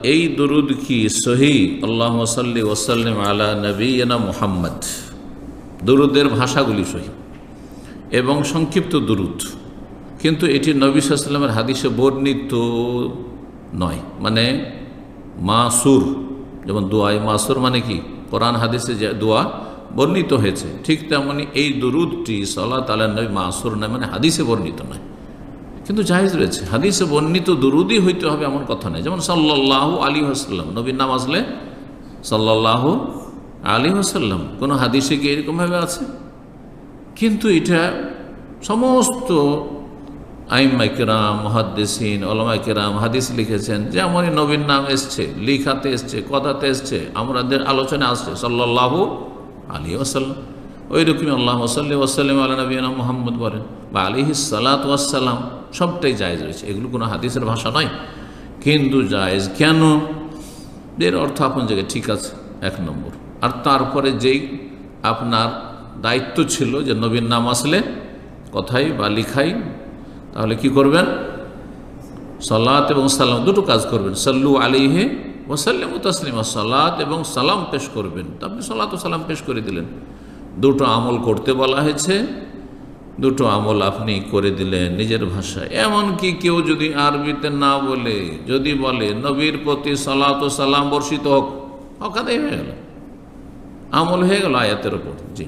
এই দরুদ কি সহি? আল্লাহ সাল্লি ওসাল্লিম আলা নবীনা মুহাম্মদ। দরুদের ভাষাগুলি সহি এবং সংক্ষিপ্ত দরুদ। কিন্তু এটি নবী সাল্লামের হাদিসে বর্ণিত নয়। মানে মাসুর, যেমন দোয়াই মাসুর মানে কি? কোরআন হাদিসে যে দোয়া বর্ণিত হয়েছে, ঠিক তেমনি এই দরুদটি সাল্লাহ তালা নবী মাসুর নয় মানে হাদিসে বর্ণিত নয়। কিন্তু জাহেজ রয়েছে। হাদিসে বর্ণিত দুরুদি হইতে হবে এমন কথা নেই যেমন সাল্লাহ আলী হাসাল্লাম নবীর নাম আসলে সাল্লাহ আলী হাসাল্লাম কোনো হাদিসে কি এরকমভাবে আছে? কিন্তু এটা সমস্ত আইমাইকেরাম মহাদ্দেসিন ওলামাইকেরাম হাদিস লিখেছেন যেমনই নবীর নাম এসছে, লিখাতে এসছে, কথাতে এসছে, আমাদের আলোচনা আসছে সাল্লাহ আলী ওসাল্লাম ওই রকমই আল্লাহ ওসাল্লি ওসাল্লাম আল্লাহ নবীনা মোহাম্মদ বলেন। বা আলিহি সালাত ওয়াসালাম সবটাই জায়েজ রয়েছে। এগুলো কোনো হাদিসের ভাষা নয়। কিন্তু জায়েজ কেন? এর অর্থ আপন জায়গায় ঠিক আছে, এক নম্বর। আর তারপরে যেই আপনার দায়িত্ব ছিল যে নবীর নাম আসলে কথাই বা লিখাই, তাহলে কি করবেন? সালাত এবং সালাম, দুটো কাজ করবেন। সাল্লু আলিহে ওসাল্লাম তসলিমা, সালাত এবং সালাম পেশ করবেন। আপনি সালাত ও সালাম পেশ করে দিলেন। দুটো আমল করতে বলা হয়েছে, দুটো আমল আপনি করে দিলেন নিজের ভাষায়। এমনকি কেউ যদি আরবিতে না বলে, যদি বলে, নবীর প্রতি সালাত সালাম বর্ষিত হোক অকাদে হয়ে গেল। আমল হয়ে গেল আয়াতের ওপর জি।